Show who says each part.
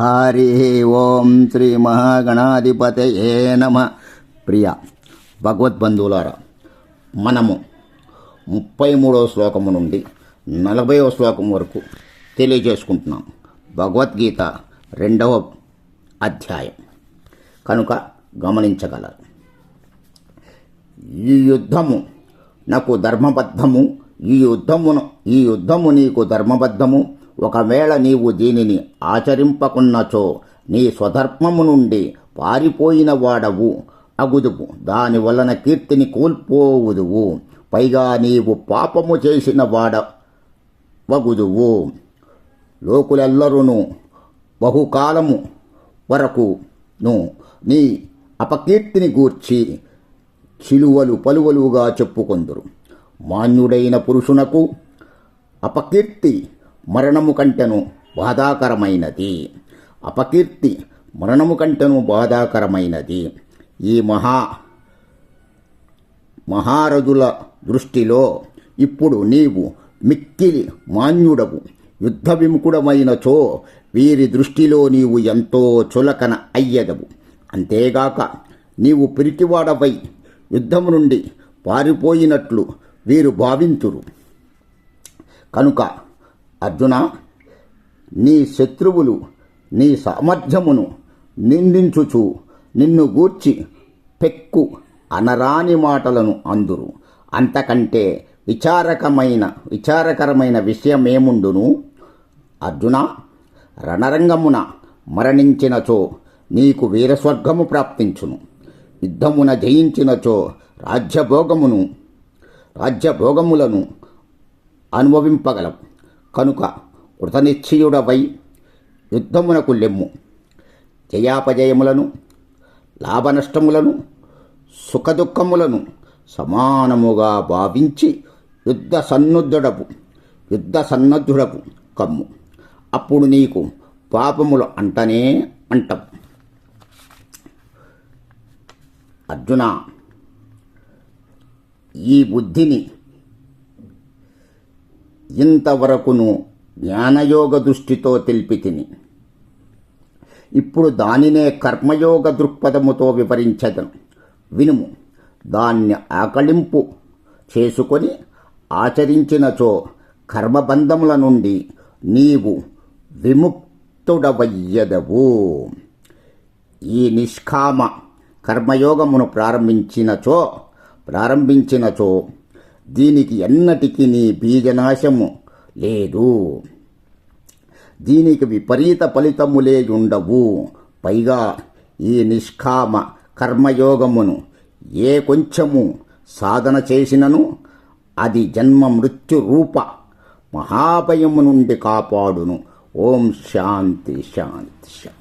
Speaker 1: హరి ఓం శ్రీ మహాగణాధిపతయే నమ. ప్రియ భగవద్బంధువులారా మనము ముప్పై మూడవ శ్లోకము నుండి నలభైవ శ్లోకం వరకు తెలియజేసుకుంటున్నాం. భగవద్గీత రెండవ అధ్యాయం. కనుక గమనించగలరు. ఈ యుద్ధము నాకు ధర్మబద్ధము ఈ యుద్ధమును ఈ యుద్ధము నీకు ధర్మబద్ధము ఒకవేళ నీవు దీనిని ఆచరింపకున్నచో నీ స్వధర్మము నుండి పారిపోయిన వాడవు. అగుదువు దాని వలన కీర్తిని కోల్పోవుదువు. పైగా నీవు పాపము చేసిన వాడ వగుదువు లోకులెల్లరును బహుకాలము వరకును నీ అపకీర్తిని గూర్చి చిలువలు పలువలుగా చెప్పుకొందురు. మాన్యుడైన పురుషునకు అపకీర్తి మరణము కంటెను బాధాకరమైనది. అపకీర్తి మరణము కంటెను బాధాకరమైనది. ఈ మహా మహారథుల దృష్టిలో ఇప్పుడు నీవు మిక్కిలి మాన్యుడవు యుద్ధ విముఖుడమైనచో వీరి దృష్టిలో నీవు ఎంతో చులకన అయ్యదవు. అంతేగాక నీవు పిరికివాడవై యుద్ధము నుండి పారిపోయినట్లు వీరు భావింతురు. కనుక అర్జున నీ శత్రువులు నీ సామర్థ్యమును నిందించుచు నిన్ను గూర్చి పెక్కు అనరాని మాటలను అందురు. అంతకంటే విచారకమైన విచారకరమైన విషయమేముండును? అర్జున రణరంగమున మరణించినచో నీకు వీరస్వర్గము ప్రాప్తించును. యుద్ధమున జయించినచో రాజ్యభోగమును రాజ్యభోగములను అనుభవింపగలం కనుక కృతనిశ్చయుడవై యుద్ధమునకు లెమ్ము. జయాపజయములను లాభనష్టములను సుఖదుఖములను సమానముగా భావించి యుద్ధ సన్నుద్ధుడపు యుద్ధ సన్నద్ధుడపు కమ్ము. అప్పుడు నీకు పాపములు అంటనే అంటం అర్జున ఈ బుద్ధిని ఇంతవరకును జ్ఞానయోగ దృష్టితో తెలిపి తిని. ఇప్పుడు దానినే కర్మయోగ దృక్పథముతో వివరించదను వినుము దాన్ని ఆకలింపు చేసుకొని ఆచరించినచో కర్మబంధముల నుండి నీవు విముక్తుడవయ్యదవు. ఈ నిష్కామ కర్మయోగమును ప్రారంభించినచో ప్రారంభించినచో దీనికి ఎన్నటికీ నీ బీజనాశము లేదు. దీనికి విపరీత ఫలితములే ఉండవు పైగా ఈ నిష్కామ కర్మయోగమును ఏ కొంచెము సాధన చేసినను అది జన్మ మృత్యు రూప మహాభయము నుండి కాపాడును. ఓం శాంతి శాంతి శాంతి.